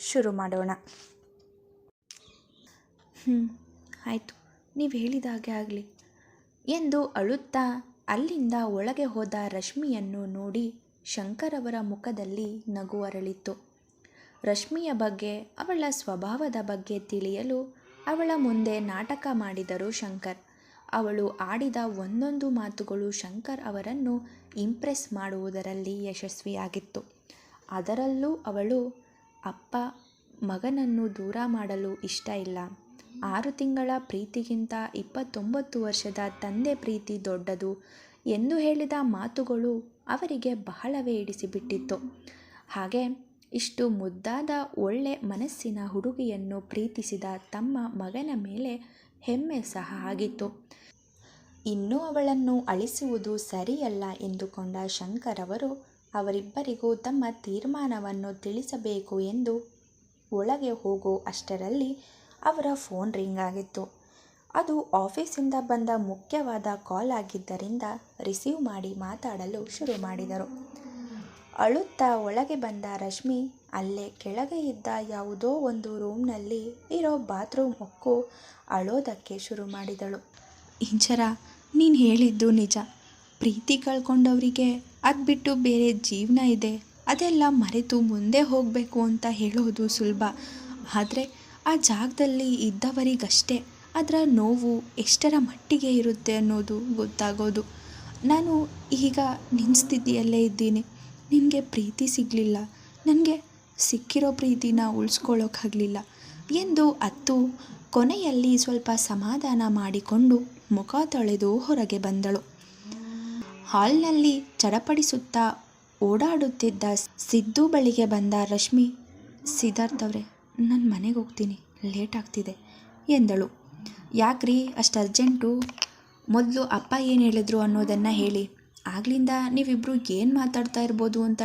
ಶುರು ಮಾಡೋಣ. ಹ್ಞೂ ಆಯಿತು. ನೀವು ಹೇಳಿದಾಗೆ ಆಗಲಿ. ಎಂದು ಅಳುತ್ತಾ ಅಲ್ಲಿಂದ ಒಳಗೆ ಹೋದ ರಶ್ಮಿಯನ್ನು ನೋಡಿ ಶಂಕರ್ ಅವರ ಮುಖದಲ್ಲಿ ನಗು ಅರಳಿತ್ತು. ರಶ್ಮಿಯ ಬಗ್ಗೆ, ಅವಳ ಸ್ವಭಾವದ ಬಗ್ಗೆ ತಿಳಿಯಲು ಅವಳ ಮುಂದೆ ನಾಟಕ ಮಾಡಿದರು ಶಂಕರ್. ಅವಳು ಆಡಿದ ಒಂದೊಂದು ಮಾತುಗಳು ಶಂಕರ್ ಅವರನ್ನು ಇಂಪ್ರೆಸ್ ಮಾಡುವುದರಲ್ಲಿ ಯಶಸ್ವಿಯಾಗಿತ್ತು. ಅದರಲ್ಲೂ ಅವಳು ಅಪ್ಪ ಮಗನನ್ನು ದೂರ ಮಾಡಲು ಇಷ್ಟ ಇಲ್ಲ. ಆರು ತಿಂಗಳ ಪ್ರೀತಿಗಿಂತ ಇಪ್ಪತ್ತೊಂಬತ್ತು ವರ್ಷದ ತಂದೆ ಪ್ರೀತಿ ದೊಡ್ಡದು ಎಂದು ಹೇಳಿದ ಮಾತುಗಳು ಅವರಿಗೆ ಬಹಳವೇ ಇಡಿಸಿಬಿಟ್ಟಿತ್ತು. ಹಾಗೆ ಇಷ್ಟು ಮುದ್ದಾದ ಒಳ್ಳೆ ಮನಸ್ಸಿನ ಹುಡುಗಿಯನ್ನು ಪ್ರೀತಿಸಿದ ತಮ್ಮ ಮಗನ ಮೇಲೆ ಹೆಮ್ಮೆ ಸಹ ಆಗಿತ್ತು. ಇನ್ನೂ ಅವಳನ್ನು ಅಳಿಸುವುದು ಸರಿಯಲ್ಲ ಎಂದುಕೊಂಡ ಶಂಕರವರು ಅವರಿಬ್ಬರಿಗೂ ತಮ್ಮ ತೀರ್ಮಾನವನ್ನು ತಿಳಿಸಬೇಕು ಎಂದು ಒಳಗೆ ಹೋಗೋ ಅಷ್ಟರಲ್ಲಿ ಅವರ ಫೋನ್ ರಿಂಗ್ ಆಗಿತ್ತು. ಅದು ಆಫೀಸಿಂದ ಬಂದ ಮುಖ್ಯವಾದ ಕಾಲ್ ಆಗಿದ್ದರಿಂದ ರಿಸೀವ್ ಮಾಡಿ ಮಾತಾಡಲು ಶುರು ಮಾಡಿದರು. ಅಳುತ್ತಾ ಒಳಗೆ ಬಂದ ರಶ್ಮಿ, ಅಲ್ಲೇ ಕೆಳಗೆ ಇದ್ದ ಯಾವುದೋ ಒಂದು ರೂಮ್ನಲ್ಲಿ ಇರೋ ಬಾತ್ರೂಮ್ ಒಕ್ಕು ಅಳೋದಕ್ಕೆ ಶುರು ಮಾಡಿದಳು. ಇಂಚರ, ನೀನು ಹೇಳಿದ್ದು ನಿಜ. ಪ್ರೀತಿ ಕಳ್ಕೊಂಡವರಿಗೆ ಅದು ಬಿಟ್ಟು ಬೇರೆ ಜೀವನ ಇದೆ. ಅದೆಲ್ಲ ಮರೆತು ಮುಂದೆ ಹೋಗಬೇಕು ಅಂತ ಹೇಳೋದು ಸುಲಭ. ಆದರೆ ಆ ಜಾಗದಲ್ಲಿ ಇದ್ದವರಿಗಷ್ಟೇ ಅದರ ನೋವು ಎಷ್ಟರ ಮಟ್ಟಿಗೆ ಇರುತ್ತೆ ಅನ್ನೋದು ಗೊತ್ತಾಗೋದು. ನಾನು ಈಗ ನಿನ್ನ ಸ್ಥಿತಿಯಲ್ಲೇ ಇದ್ದೀನಿ. ನಿನಗೆ ಪ್ರೀತಿ ಸಿಗಲಿಲ್ಲ. ನನಗೆ ಸಿಕ್ಕಿರೋ ಪ್ರೀತಿನ ಉಳಿಸ್ಕೊಳ್ಳೋಕ್ಕಾಗಲಿಲ್ಲ ಎಂದು ಅತ್ತು ಕೊನೆಯಲ್ಲಿ ಸ್ವಲ್ಪ ಸಮಾಧಾನ ಮಾಡಿಕೊಂಡು ಮುಖ ತೊಳೆದು ಹೊರಗೆ ಬಂದಳು. ಹಾಲ್ನಲ್ಲಿ ಚಡಪಡಿಸುತ್ತಾ ಓಡಾಡುತ್ತಿದ್ದ ಸಿದ್ದು ಬಳಿಗೆ ಬಂದ ರಶ್ಮಿ, ಸಿದ್ಧಾರ್ಥ್ ಅವರೇ, ನಾನು ಮನೆಗೆ ಹೋಗ್ತೀನಿ, ಲೇಟ್ ಆಗ್ತಿದೆ, ಎಂದಳು. ಯಾಕ್ರಿ, ಅಷ್ಟು ಅರ್ಜೆಂಟು? ಮೊದಲು ಅಪ್ಪ ಏನು ಹೇಳಿದ್ರು ಅನ್ನೋದನ್ನು ಹೇಳಿ. ಆಗ್ಲಿಂದ ನೀವಿಬ್ಬರು ಏನು ಮಾತಾಡ್ತಾ ಇರ್ಬೋದು ಅಂತ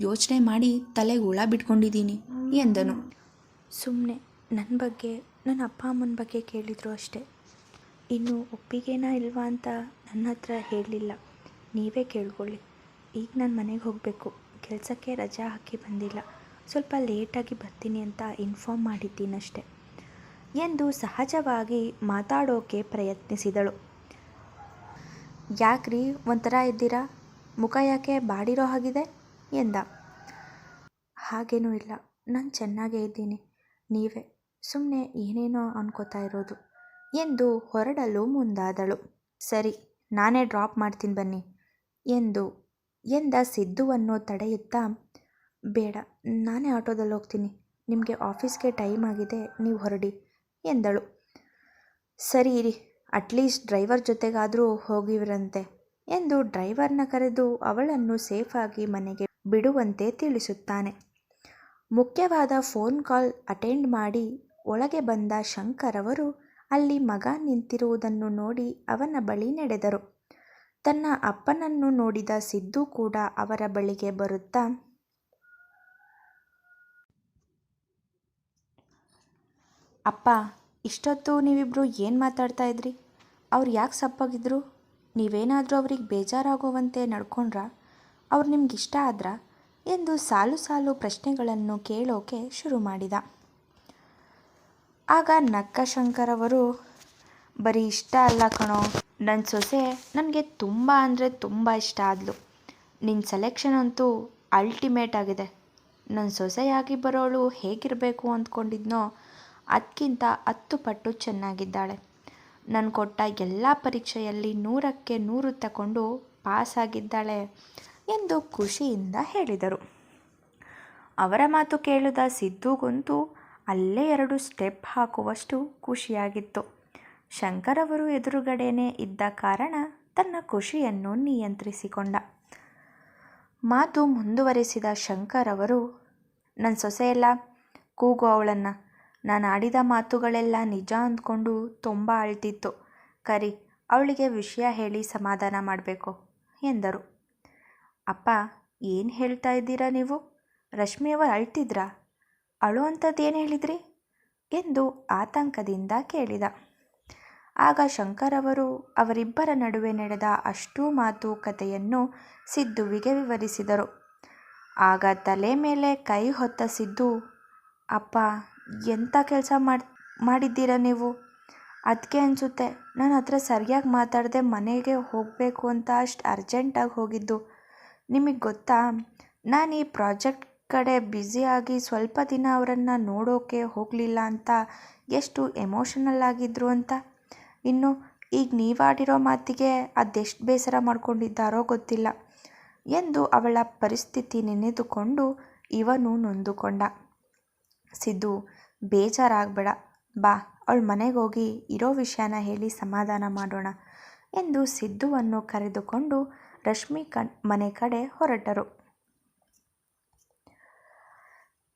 ಯೋಚನೆ ಮಾಡಿ ತಲೆಗೆ ಹುಳ ಬಿಟ್ಕೊಂಡಿದ್ದೀನಿ ಎಂದನು. ಸುಮ್ಮನೆ ನನ್ನ ಬಗ್ಗೆ ನನ್ನ ಅಪ್ಪ ಅಮ್ಮನ ಬಗ್ಗೆ ಕೇಳಿದರು ಅಷ್ಟೇ. ಇನ್ನು ಒಪ್ಪಿಗೆನಾ ಇಲ್ವಾ ಅಂತ ನನ್ನ ಹತ್ರ ಹೇಳಲಿಲ್ಲ. ನೀವೇ ಕೇಳ್ಕೊಳ್ಳಿ. ಈಗ ನಾನು ಮನೆಗೆ ಹೋಗಬೇಕು. ಕೆಲಸಕ್ಕೆ ರಜಾ ಹಾಕಿ ಬಂದಿಲ್ಲ. ಸ್ವಲ್ಪ ಲೇಟಾಗಿ ಬರ್ತೀನಿ ಅಂತ ಇನ್ಫಾರ್ಮ್ ಮಾಡಿದ್ದೀನಷ್ಟೆ. ಎಂದು ಸಹಜವಾಗಿ ಮಾತಾಡೋಕೆ ಪ್ರಯತ್ನಿಸಿದಳು. ಯಾಕ್ರಿ ಒಂಥರ ಇದ್ದೀರಾ? ಮುಖ ಯಾಕೆ ಬಾಡಿರೋ ಹಾಗಿದೆ? ಎಂದ. ಹಾಗೇನೂ ಇಲ್ಲ. ನಾನು ಚೆನ್ನಾಗೇ ಇದ್ದೀನಿ. ನೀವೇ. ಸುಮ್ಮನೆ ಏನೇನೋ ಅನ್ಕೋತಾ ಇರೋದು. ಎಂದು ಹೊರಡಲು ಮುಂದಾದಳು. ಸರಿ, ನಾನೇ ಡ್ರಾಪ್ ಮಾಡ್ತೀನಿ ಬನ್ನಿ. ಎಂದು ಎಂದ ಸಿದ್ದುವನ್ನು ತಡೆಯುತ್ತಾ, ಬೇಡ, ನಾನೇ ಆಟೋದಲ್ಲಿ ಹೋಗ್ತೀನಿ. ನಿಮಗೆ ಆಫೀಸ್ಗೆ ಟೈಮ್ ಆಗಿದೆ, ನೀವು ಹೊರಡಿ, ಎಂದಳು. ಸರಿ ಇರಿ ಅಟ್ಲೀಸ್ಟ್ ಡ್ರೈವರ್ ಜೊತೆಗಾದರೂ ಹೋಗಿವರಂತೆ, ಎಂದು ಡ್ರೈವರ್ನ ಕರೆದು ಅವಳನ್ನು ಸೇಫಾಗಿ ಮನೆಗೆ ಬಿಡುವಂತೆ ತಿಳಿಸುತ್ತಾನೆ. ಮುಖ್ಯವಾದ ಫೋನ್ ಕಾಲ್ ಅಟೆಂಡ್ ಮಾಡಿ ಒಳಗೆ ಬಂದ ಶಂಕರ್ ಅವರು ಅಲ್ಲಿ ಮಗ ನಿಂತಿರುವುದನ್ನು ನೋಡಿ ಅವನ ಬಳಿ ನಡೆದರು. ತನ್ನ ಅಪ್ಪನನ್ನು ನೋಡಿದ ಸಿದ್ದು ಕೂಡ ಅವರ ಬಳಿಗೆ ಬರುತ್ತಾ, ಅಪ್ಪ, ಇಷ್ಟೊತ್ತು ನೀವಿಬ್ಬರು ಏನು ಮಾತಾಡ್ತಾ ಇದ್ರಿ? ಅವ್ರು ಯಾಕೆ ಸಪ್ಪಾಗಿದ್ರು? ನೀವೇನಾದರೂ ಅವ್ರಿಗೆ ಬೇಜಾರಾಗುವಂತೆ ನಡ್ಕೊಂಡ್ರಾ? ಅವ್ರು ನಿಮ್ಗೆ ಇಷ್ಟ ಆದ್ರಾ? ಎಂದು ಸಾಲು ಸಾಲು ಪ್ರಶ್ನೆಗಳನ್ನು ಕೇಳೋಕೆ ಶುರು ಮಾಡಿದ. ಆಗ ನಕ್ಕ ಶಂಕರ್ ಅವರು, ಬರೀ ಇಷ್ಟ ಅಲ್ಲ ಕಣೋ ನನ್ನ ಸೊಸೆ ನನಗೆ ತುಂಬ ಅಂದರೆ ತುಂಬ ಇಷ್ಟ ಆದಳು ನಿನ್ನ ಸೆಲೆಕ್ಷನ್ ಅಂತೂ ಅಲ್ಟಿಮೇಟ್ ಆಗಿದೆ. ನನ್ನ ಸೊಸೆಯಾಗಿ ಬರೋಳು ಹೇಗಿರಬೇಕು ಅಂದ್ಕೊಂಡಿದ್ನೋ ಅದಕ್ಕಿಂತ ಹತ್ತು ಪಟ್ಟು ಚೆನ್ನಾಗಿದ್ದಾಳೆ. ನಾನು ಕೊಟ್ಟ ಎಲ್ಲ ಪರೀಕ್ಷೆಯಲ್ಲಿ ನೂರಕ್ಕೆ ನೂರು ತಗೊಂಡು ಪಾಸಾಗಿದ್ದಾಳೆ ಎಂದು ಖುಷಿಯಿಂದ ಹೇಳಿದರು. ಅವರ ಮಾತು ಕೇಳಿದ ಸಿದ್ದುಗಂತೂ ಅಲ್ಲೇ ಎರಡು ಸ್ಟೆಪ್ ಹಾಕುವಷ್ಟು ಖುಷಿಯಾಗಿತ್ತು. ಶಂಕರ್ ಅವರು ಎದುರುಗಡೆನೇ ಇದ್ದ ಕಾರಣ ತನ್ನ ಖುಷಿಯನ್ನು ನಿಯಂತ್ರಿಸಿಕೊಂಡ. ಮಾತು ಮುಂದುವರೆಸಿದ ಶಂಕರ್ ಅವರು ನನ್ನ ಸೊಸೆಯೆಲ್ಲ ಕೂಗು ಅವಳನ್ನು. ನಾನು ಆಡಿದ ಮಾತುಗಳೆಲ್ಲ ನಿಜ ಅಂದ್ಕೊಂಡು ತುಂಬ ಅಳ್ತಿತ್ತು. ಕರಿ, ಅವಳಿಗೆ ವಿಷಯ ಹೇಳಿ ಸಮಾಧಾನ ಮಾಡಬೇಕು, ಎಂದರು. ಅಪ್ಪ, ಏನು ಹೇಳ್ತಾ ಇದ್ದೀರಾ ನೀವು? ರಶ್ಮಿಯವರು ಅಳ್ತಿದ್ರಾ? ಅಳುವಂಥದ್ದು ಏನು ಹೇಳಿದ್ರಿ? ಎಂದು ಆತಂಕದಿಂದ ಕೇಳಿದ. ಆಗ ಶಂಕರವರು ಅವರು, ಅವರಿಬ್ಬರ ನಡುವೆ ನಡೆದ ಅಷ್ಟೂ ಮಾತುಕತೆಯನ್ನು ಸಿದ್ದುವಿಗೆ ವಿವರಿಸಿದರು. ಆಗ ತಲೆ ಮೇಲೆ ಕೈ ಹೊತ್ತ ಸಿದ್ದು, ಅಪ್ಪ ಎಂಥ ಕೆಲಸ ಮಾಡಿ, ಮಾಡಿದ್ದೀರಾ ನೀವು? ಅದಕ್ಕೆ ಅನಿಸುತ್ತೆ, ನಾನು ಹತ್ರ ಸರಿಯಾಗಿ ಮಾತಾಡದೆ ಮನೆಗೆ ಹೋಗಬೇಕು ಅಂತ ಅಷ್ಟು ಅರ್ಜೆಂಟಾಗಿ ಹೋಗಿದ್ದು. ನಿಮಗೆ ಗೊತ್ತಾ, ನಾನು ಈ ಪ್ರಾಜೆಕ್ಟ್ ಕಡೆ ಬ್ಯುಸಿಯಾಗಿ ಸ್ವಲ್ಪ ದಿನ ಅವರನ್ನು ನೋಡೋಕೆ ಹೋಗಲಿಲ್ಲ ಅಂತ ಎಷ್ಟು ಎಮೋಷನಲ್ ಆಗಿದ್ರು ಅಂತ. ಇನ್ನು ಈಗ ನೀವಾಡಿರೋ ಮಾತಿಗೆ ಅದೆಷ್ಟು ಬೇಸರ ಮಾಡಿಕೊಂಡಿದ್ದಾರೋ ಗೊತ್ತಿಲ್ಲ ಎಂದು ಅವಳ ಪರಿಸ್ಥಿತಿ ನೆನೆದುಕೊಂಡು ಇವನು ನೊಂದುಕೊಂಡ. ಸಿದ್ದು, ಬೇಜಾರಾಗಬೇಡ. ಬಾ, ಅವಳ ಮನೆಗೆ ಹೋಗಿ ಇರೋ ವಿಷಯನ ಹೇಳಿ ಸಮಾಧಾನ ಮಾಡೋಣ ಎಂದು ಸಿದ್ದುವನ್ನು ಕರೆದುಕೊಂಡು ರಶ್ಮಿ ಕಣ್, ಮನೆ ಕಡೆ ಹೊರಟರು.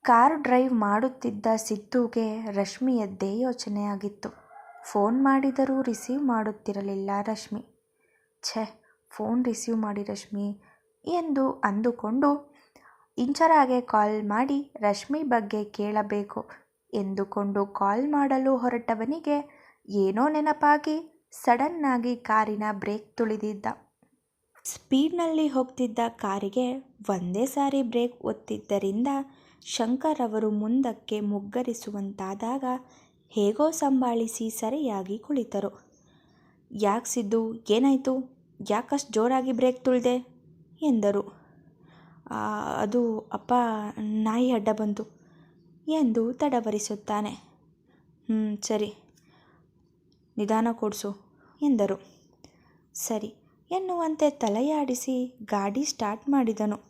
ಕಾರ್ ಡ್ರೈವ್ ಮಾಡುತ್ತಿದ್ದ ಸಿದ್ದುಗೆ ರಶ್ಮಿಯದ್ದೇ ಯೋಚನೆಯಾಗಿತ್ತು. ಫೋನ್ ಮಾಡಿದರೂ ರಿಸೀವ್ ಮಾಡುತ್ತಿರಲಿಲ್ಲ ರಶ್ಮಿ. ಛೆ, ಫೋನ್ ರಿಸೀವ್ ಮಾಡಿ ರಶ್ಮಿ ಎಂದು ಅಂದುಕೊಂಡು ಇಂಚರಾಗೆ ಕಾಲ್ ಮಾಡಿ ರಶ್ಮಿ ಬಗ್ಗೆ ಕೇಳಬೇಕು ಎಂದುಕೊಂಡು ಕಾಲ್ ಮಾಡಲು ಹೊರಟವನಿಗೆ ಏನೋ ನೆನಪಾಗಿ ಸಡನ್ನಾಗಿ ಕಾರಿನ ಬ್ರೇಕ್ ತುಳಿದಿದ್ದ. ಸ್ಪೀಡ್ನಲ್ಲಿ ಹೋಗ್ತಿದ್ದ ಕಾರಿಗೆ ಒಂದೇ ಸಾರಿ ಬ್ರೇಕ್ ಒತ್ತಿದ್ದರಿಂದ ಶಂಕರ್ ಅವರು ಮುಂದಕ್ಕೆ ಮುಗ್ಗರಿಸುವಂತಾದಾಗ ಹೇಗೋ ಸಂಭಾಳಿಸಿ ಸರಿಯಾಗಿ ಕುಳಿತರು. ಯಾಕೆ ಸಿದ್ದು? ಏನಾಯಿತು? ಯಾಕಷ್ಟು ಜೋರಾಗಿ ಬ್ರೇಕ್ ತುಳಿದೆ? ಎಂದರು. ಅದು ಅಪ್ಪ, ನಾಯಿ ಅಡ್ಡ ಬಂತು ಎಂದು ತಡವರಿಸುತ್ತಾನೆ. ಹ್ಞೂ ಸರಿ. ನಿಧಾನ ಕೊಡಿಸು ಎಂದರು. ಸರಿ ಎನ್ನುವಂತೆ ತಲೆಯಾಡಿಸಿ ಗಾಡಿ ಸ್ಟಾರ್ಟ್ ಮಾಡಿದನು.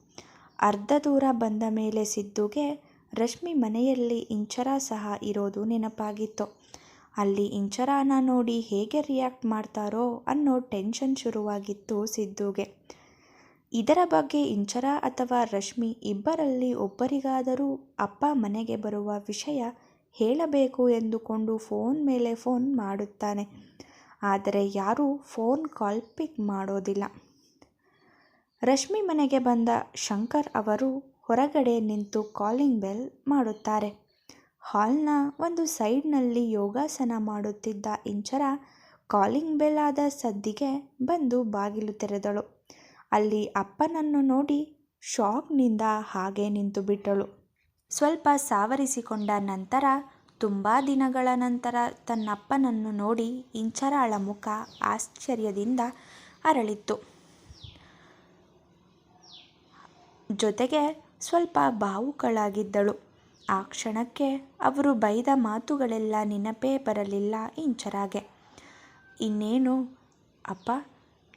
ಅರ್ಧ ದೂರ ಬಂದ ಮೇಲೆ ಸಿದ್ದುಗೆ ರಶ್ಮಿ ಮನೆಯಲ್ಲಿ ಇಂಚರ ಸಹ ಇರೋದು ನೆನಪಾಗಿತ್ತು. ಅಲ್ಲಿ ಇಂಚರಾನ ನೋಡಿ ಹೇಗೆ ರಿಯಾಕ್ಟ್ ಮಾಡ್ತಾರೋ ಅನ್ನೋ ಟೆನ್ಷನ್ ಶುರುವಾಗಿತ್ತು ಸಿದ್ದುಗೆ. ಇದರ ಬಗ್ಗೆ ಇಂಚರ ಅಥವಾ ರಶ್ಮಿ ಇಬ್ಬರಲ್ಲಿ ಒಬ್ಬರಿಗಾದರೂ ಅಪ್ಪ ಮನೆಗೆ ಬರುವ ವಿಷಯ ಹೇಳಬೇಕು ಎಂದುಕೊಂಡು ಫೋನ್ ಮೇಲೆ ಫೋನ್ ಮಾಡುತ್ತಾನೆ. ಆದರೆ ಯಾರೂ ಫೋನ್ ಕಾಲ್ ಪಿಕ್ ಮಾಡೋದಿಲ್ಲ. ರಶ್ಮಿ ಮನೆಗೆ ಬಂದ ಶಂಕರ್ ಅವರು ಹೊರಗಡೆ ನಿಂತು ಕಾಲಿಂಗ್ ಬೆಲ್ ಮಾಡುತ್ತಾರೆ. ಹಾಲ್ನ ಒಂದು ಸೈಡ್ನಲ್ಲಿ ಯೋಗಾಸನ ಮಾಡುತ್ತಿದ್ದ ಇಂಚರ ಕಾಲಿಂಗ್ ಬೆಲ್ ಆದ ಸದ್ದಿಗೆ ಬಂದು ಬಾಗಿಲು ತೆರೆದಳು. ಅಲ್ಲಿ ಅಪ್ಪನನ್ನು ನೋಡಿ ಶಾಕ್ನಿಂದ ಹಾಗೆ ನಿಂತು ಬಿಟ್ಟಳು. ಸ್ವಲ್ಪ ಸಾವರಿಸಿಕೊಂಡ ನಂತರ, ತುಂಬ ದಿನಗಳ ನಂತರ ತನ್ನಪ್ಪನನ್ನು ನೋಡಿ ಇಂಚರಾಳ ಮುಖ ಆಶ್ಚರ್ಯದಿಂದ ಅರಳಿತ್ತು. ಜೊತೆಗೆ ಸ್ವಲ್ಪ ಭಾವುಕಳಾಗಿದ್ದಳು ಆ ಕ್ಷಣಕ್ಕೆ ಅವರು ಬೈದ ಮಾತುಗಳೆಲ್ಲ ನೆನಪೇ ಬರಲಿಲ್ಲ ಇಂಚರಾಗೆ. ಇನ್ನೇನು? ಅಪ್ಪ,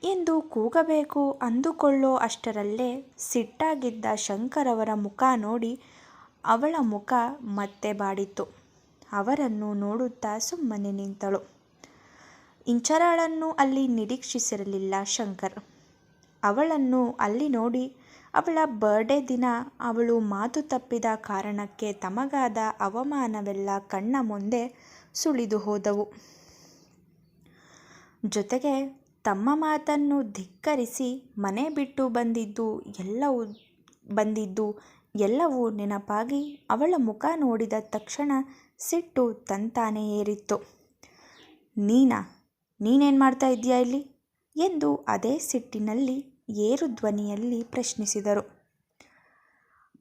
ಎಂದು ಕೂಗಬೇಕು ಅಂದುಕೊಳ್ಳೋ ಅಷ್ಟರಲ್ಲೇ ಸಿಟ್ಟಾಗಿದ್ದ ಶಂಕರವರ ಮುಖ ನೋಡಿ ಅವಳ ಮುಖ ಮತ್ತೆ ಬಾಡಿತು ಅವರನ್ನು ನೋಡುತ್ತಾ ಸುಮ್ಮನೆ ನಿಂತಳು. ಇಂಚರಾಳನ್ನು ಅಲ್ಲಿ ನಿರೀಕ್ಷಿಸಿರಲಿಲ್ಲ ಶಂಕರ್. ಅವಳನ್ನು ಅಲ್ಲಿ ನೋಡಿ ಅವಳ ಬರ್ಡೇ ದಿನ ಅವಳು ಮಾತು ತಪ್ಪಿದ ಕಾರಣಕ್ಕೆ ತಮಗಾದ ಅವಮಾನವೆಲ್ಲ ಕಣ್ಣ ಮುಂದೆ ಸುಳಿದು ಹೋದವು. ಜೊತೆಗೆ ತಮ್ಮ ಮಾತನ್ನು ಧಿಕ್ಕರಿಸಿ ಮನೆ ಬಿಟ್ಟು ಬಂದಿದ್ದು ಎಲ್ಲವೂ ಬಂದಿದ್ದು ಎಲ್ಲವೂ ನೆನಪಾಗಿ ಅವಳ ಮುಖ ನೋಡಿದ ತಕ್ಷಣ ಸಿಟ್ಟು ತಂತಾನೆ ಏರಿತ್ತು. ನೀನಾ, ನೀನೇನು ಮಾಡ್ತಾ ಇದೆಯಾ ಇಲ್ಲಿ? ಎಂದು ಅದೇ ಸಿಟ್ಟಿನಲ್ಲಿ ಏರು ಧ್ವನಿಯಲ್ಲಿ ಪ್ರಶ್ನಿಸಿದರು.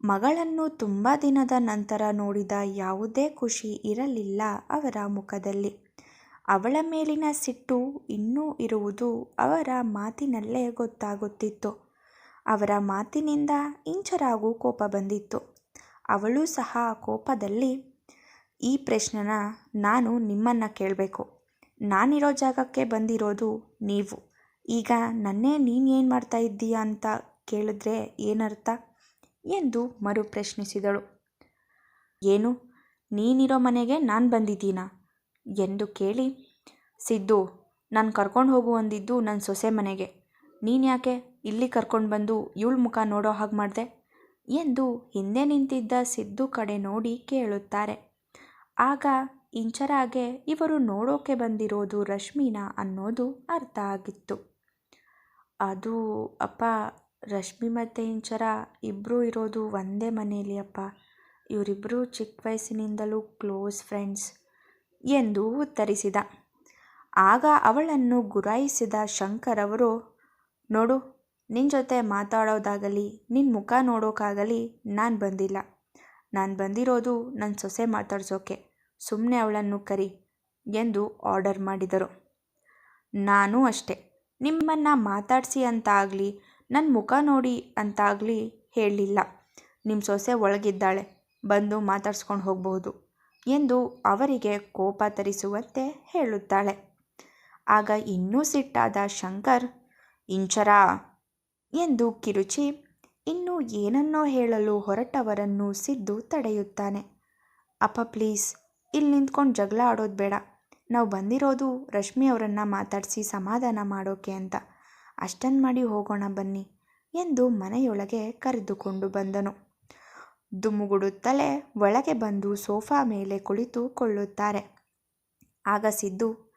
ಮಗಳನ್ನು ತುಂಬ ದಿನದ ನಂತರ ನೋಡಿದ ಯಾವುದೇ ಖುಷಿ ಇರಲಿಲ್ಲ ಅವರ ಮುಖದಲ್ಲಿ. ಅವಳ ಮೇಲಿನ ಸಿಟ್ಟು ಇನ್ನೂ ಇರುವುದು ಅವರ ಮಾತಿನಲ್ಲೇ ಗೊತ್ತಾಗುತ್ತಿತ್ತು. ಅವರ ಮಾತಿನಿಂದ ಇಂಚರಾಗೂ ಕೋಪ ಬಂದಿತ್ತು. ಅವಳು ಸಹ ಕೋಪದಲ್ಲಿ, ಈ ಪ್ರಶ್ನೆನ ನಾನು ನಿಮ್ಮನ್ನು ಕೇಳಬೇಕು. ನಾನಿರೋ ಜಾಗಕ್ಕೆ ಬಂದಿರೋದು ನೀವು. ಈಗ ನನ್ನೇ ನೀನು ಏನು ಮಾಡ್ತಾ ಇದ್ದೀಯ ಅಂತ ಕೇಳಿದ್ರೆ ಏನರ್ಥ? ಎಂದು ಮರು ಪ್ರಶ್ನಿಸಿದಳು. ಏನು? ನೀನಿರೋ ಮನೆಗೆ ನಾನು ಬಂದಿದ್ದೀನಾ? ಎಂದು ಕೇಳಿ, ಸಿದ್ದು, ನಾನು ಕರ್ಕೊಂಡು ಹೋಗು ಅಂದಿದ್ದು ನನ್ನ ಸೊಸೆ ಮನೆಗೆ. ನೀನು ಯಾಕೆ ಇಲ್ಲಿ ಕರ್ಕೊಂಡು ಬಂದು ಇವಳ ಮುಖ ನೋಡೋ ಹಾಗೆ ಮಾಡಿದೆ? ಎಂದು ಹಿಂದೆ ನಿಂತಿದ್ದ ಸಿದ್ದು ಕಡೆ ನೋಡಿ ಕೇಳುತ್ತಾರೆ. ಆಗ ಇಂಚರಾಗೆ ಇವರು ನೋಡೋಕೆ ಬಂದಿರೋದು ರಶ್ಮಿನಾ ಅನ್ನೋದು ಅರ್ಥ ಆಗಿತ್ತು. ಅದು, ಅಪ್ಪ, ರಶ್ಮಿ ಮತ್ತು ಇಂಚರ ಇಬ್ಬರೂ ಇರೋದು ಒಂದೇ ಮನೆಯಲ್ಲಿ ಅಪ್ಪ. ಇವರಿಬ್ಬರೂ ಚಿಕ್ಕ ವಯಸ್ಸಿನಿಂದಲೂ ಕ್ಲೋಸ್ ಫ್ರೆಂಡ್ಸ್ ಎಂದು ಉತ್ತರಿಸಿದ. ಆಗ ಅವಳನ್ನು ಗುರಾಯಿಸಿದ ಶಂಕರ್ ಅವರು, ನೋಡು ನಿನ್ನ ಜೊತೆ ಮಾತಾಡೋದಾಗಲಿ ನಿನ್ನ ಮುಖ ನೋಡೋಕ್ಕಾಗಲಿ ನಾನು ಬಂದಿಲ್ಲ. ನಾನು ಬಂದಿರೋದು ನನ್ನ ಸೊಸೆ ಮಾತಾಡ್ಸೋಕೆ. ಸುಮ್ಮನೆ ಅವಳನ್ನು ಕರಿ ಎಂದು ಆರ್ಡರ್ ಮಾಡಿದರು. ನಾನು ಅಷ್ಟೆ. ನಿಮ್ಮನ್ನು ಮಾತಾಡಿಸಿ ಅಂತಾಗಲಿ ನನ್ನ ಮುಖ ನೋಡಿ ಅಂತಾಗಲಿ ಹೇಳಲಿಲ್ಲ. ನಿಮ್ಮ ಸೊಸೆ ಒಳಗಿದ್ದಾಳೆ, ಬಂದು ಮಾತಾಡಿಸ್ಕೊಂಡು ಹೋಗಬಹುದು ಎಂದು ಅವರಿಗೆ ಕೋಪ ತರಿಸುವಂತೆ ಹೇಳುತ್ತಾಳೆ. ಆಗ ಇನ್ನೂ ಸಿಟ್ಟಾದ ಶಂಕರ್, ಇಂಚರ ಎಂದು ಕಿರುಚಿ ಇನ್ನೂ ಏನನ್ನೋ ಹೇಳಲು ಹೊರಟವರನ್ನು ಸಿದ್ದು ತಡೆಯುತ್ತಾನೆ. ಅಪ್ಪ, ಪ್ಲೀಸ್, ಇಲ್ಲಿ ನಿಂತ್ಕೊಂಡು ಜಗಳ ಆಡೋದು ಬೇಡ. ನಾವು ಬಂದಿರೋದು ರಶ್ಮಿ ಅವರನ್ನು ಮಾತಾಡಿಸಿ ಸಮಾಧಾನ ಮಾಡೋಕೆ ಅಂತ. ಅಷ್ಟನ್ನು ಮಾಡಿ ಹೋಗೋಣ ಬನ್ನಿ ಎಂದು ಮನೆಯೊಳಗೆ ಕರೆದುಕೊಂಡು ಬಂದನು. ದುಮ್ಮುಗುಡುತ್ತಲೇ ಒಳಗೆ ಬಂದು ಸೋಫಾ ಮೇಲೆ ಕುಳಿತುಕೊಳ್ಳುತ್ತಾರೆ ಆಗ ಸಿದ್ದು,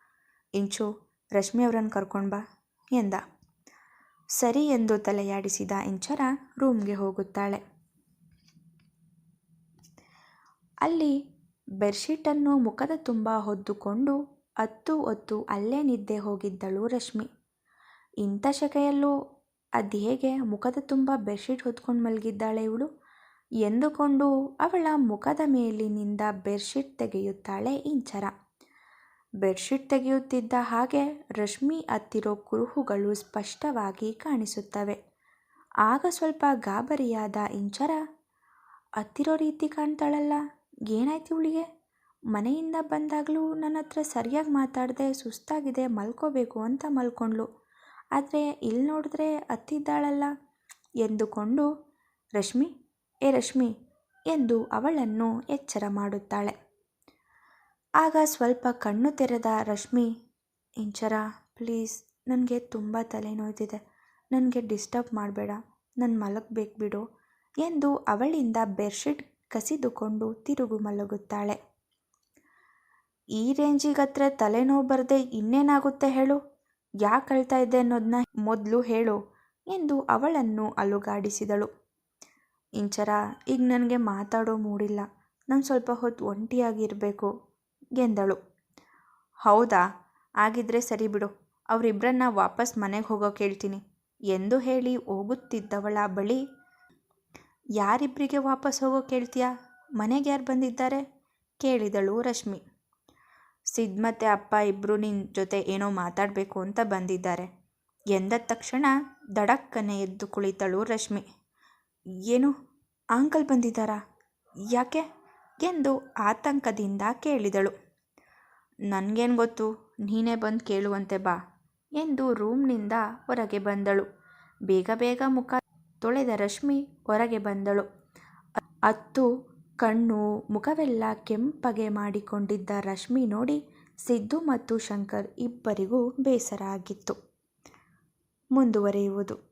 ಇಂಚು, ರಶ್ಮಿ ಅವರನ್ನು ಕರ್ಕೊಂಡು ಬಾ ಎಂದ. ಸರಿ ಎಂದು ತಲೆಯಾಡಿಸಿದ ಇಂಚರ ರೂಮ್ಗೆ ಹೋಗುತ್ತಾಳೆ. ಅಲ್ಲಿ ಬೆಡ್ಶೀಟನ್ನು ಮುಖದ ತುಂಬ ಹೊದ್ದುಕೊಂಡು ಅತ್ತು ಹೊತ್ತು ಅಲ್ಲೇ ನಿದ್ದೆ ಹೋಗಿದ್ದಳು ರಶ್ಮಿ. ಇಂಥ ಶೆಕೆಯಲ್ಲೂ ಅದು ಹೇಗೆ ಮುಖದ ತುಂಬ ಬೆಡ್ಶೀಟ್ ಹೊದ್ಕೊಂಡು ಮಲಗಿದ್ದಾಳೆ ಇವಳು? ಎಂದುಕೊಂಡು ಅವಳ ಮುಖದ ಮೇಲಿನಿಂದ ಬೆಡ್ಶೀಟ್ ತೆಗೆಯುತ್ತಾಳೆ ಇಂಚರ. ಬೆಡ್ಶೀಟ್ ತೆಗೆಯುತ್ತಿದ್ದ ಹಾಗೆ ರಶ್ಮಿ ಹತ್ತಿರೋ ಕುರುಹುಗಳು ಸ್ಪಷ್ಟವಾಗಿ ಕಾಣಿಸುತ್ತವೆ. ಆಗ ಸ್ವಲ್ಪ ಗಾಬರಿಯಾದ ಇಂಚರ, ಹತ್ತಿರೋ ರೀತಿ ಕಾಣ್ತಾಳಲ್ಲ? ಏನಾಯ್ತು ಇವಳಿಗೆ ಮನೆಯಿಂದ ಬಂದಾಗಲೂ ನನ್ನ ಹತ್ರ ಸರಿಯಾಗಿ ಮಾತಾಡದೆ, ಸುಸ್ತಾಗಿದೆ, ಮಲ್ಕೋಬೇಕು ಅಂತ ಮಲ್ಕೊಂಡ್ಳು. ಆದರೆ ಇಲ್ಲಿ ನೋಡಿದ್ರೆ ಅತ್ತಿದ್ದಾಳಲ್ಲ? ಎಂದುಕೊಂಡು, ರಶ್ಮಿ, ಏ ರಶ್ಮಿ, ಎಂದು ಅವಳನ್ನು ಎಚ್ಚರ ಮಾಡುತ್ತಾಳೆ. ಆಗ ಸ್ವಲ್ಪ ಕಣ್ಣು ತೆರೆದ ರಶ್ಮಿ, ಇಂಚರ, ಪ್ಲೀಸ್, ನನಗೆ ತುಂಬ ತಲೆನೋಯ್ತಿದೆ. ನನಗೆ ಡಿಸ್ಟರ್ಬ್ ಮಾಡಬೇಡ. ನಾನು ಮಲಗಬೇಕು ಬಿಡು, ಎಂದು ಅವಳಿಂದ ಬೆಡ್ಶೀಟ್ ಕಸಿದುಕೊಂಡು ತಿರುಗು ಮಲಗುತ್ತಾಳೆ. ಈ ರೇಂಜಿಗತ್ರ ತಲೆನೋವು ಬರದೆ ಇನ್ನೇನಾಗುತ್ತೆ ಹೇಳು? ಯಾಕೆ ಅಳ್ತಾ ಇದ್ದೆ ಅನ್ನೋದನ್ನ ಮೊದಲು ಹೇಳು ಎಂದು ಅವಳನ್ನು ಅಲುಗಾಡಿಸಿದಳು. ಇಂಚರ, ಈಗ ನನಗೆ ಮಾತಾಡೋ ಮೂಡಿಲ್ಲ. ನಾನು ಸ್ವಲ್ಪ ಹೊತ್ತು ಒಂಟಿಯಾಗಿರಬೇಕು ಎಂದಳು. ಹೌದಾ? ಆಗಿದ್ರೆ ಸರಿ ಬಿಡು. ಅವರಿಬ್ಬರನ್ನ ವಾಪಸ್ ಮನೆಗೆ ಹೋಗೋಕೆ ಹೇಳ್ತೀನಿ ಎಂದು ಹೇಳಿ ಹೋಗುತ್ತಿದ್ದವಳ ಬಳಿ ಯಾರಿಬ್ಬರಿಗೆ ವಾಪಸ್ ಹೋಗೋಕೆ ಹೇಳ್ತೀಯಾ ಮನೆಗೆ ಯಾರು ಬಂದಿದ್ದಾರೆ? ಕೇಳಿದಳು ರಶ್ಮಿ. ಸಿದ್ ಮತ್ತು ಅಪ್ಪ ಇಬ್ಬರು ನಿನ್ನ ಜೊತೆ ಏನೋ ಮಾತಾಡಬೇಕು ಅಂತ ಬಂದಿದ್ದಾರೆ. ಎಂದ ತಕ್ಷಣ ದಡಕ್ಕನೆ ಎದ್ದು ಕುಳಿತಳು ರಶ್ಮಿ. ಏನು? ಅಂಕಲ್ ಬಂದಿದ್ದಾರಾ? ಯಾಕೆ? ಎಂದು ಆತಂಕದಿಂದ ಕೇಳಿದಳು. ನನಗೇನು ಗೊತ್ತು? ನೀನೇ ಬಂದು ಕೇಳುವಂತೆ ಬಾ ಎಂದು ರೂಮ್ನಿಂದ ಹೊರಗೆ ಬಂದಳು. ಬೇಗ ಬೇಗ ಮುಖ ತೊಳೆದ ರಶ್ಮಿ ಹೊರಗೆ ಬಂದಳು. ಅತ್ತು ಕಣ್ಣು ಮುಖವೆಲ್ಲ ಕೆಂಪಗೆ ಮಾಡಿಕೊಂಡಿದ್ದ ರಶ್ಮಿ ನೋಡಿ ಸಿದ್ದು ಮತ್ತು ಶಂಕರ್ ಇಬ್ಬರಿಗೂ ಬೇಸರ ಆಗಿತ್ತು. ಮುಂದುವರಿಯುವುದು.